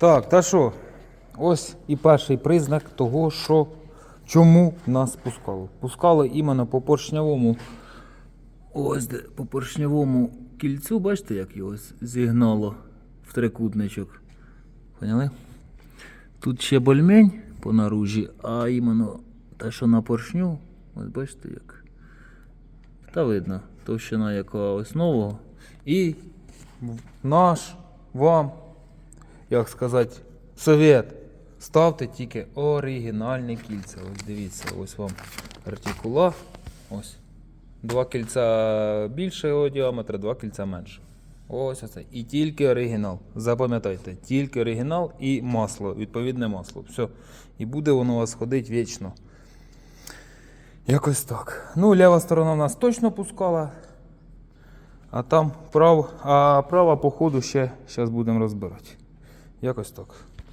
Так, та що? Ось і перший признак того, що чому нас пускало. Пускало іменно по поршневому. Ось де по поршневому кільцю, бачите, як його зігнало в трикутничок. Поняли? Тут ще больмень по наружі, а іменно те, що на поршню, ось бачите як. Та видно, товщина яка ось. І наш вам, як сказати, совет. Ставте тільки оригінальні кільця. Ось дивіться, ось вам артикула. Ось. Два кільця більшого діаметра, два кільця менше. Ось оце. І тільки оригінал. Запам'ятайте, тільки оригінал і масло, відповідне масло. Все. І буде воно у вас ходити вічно. Якось так. Ну, ліва сторона в нас точно пускала. А там прав, а права, по ходу ще зараз будемо розбирати. Якось так.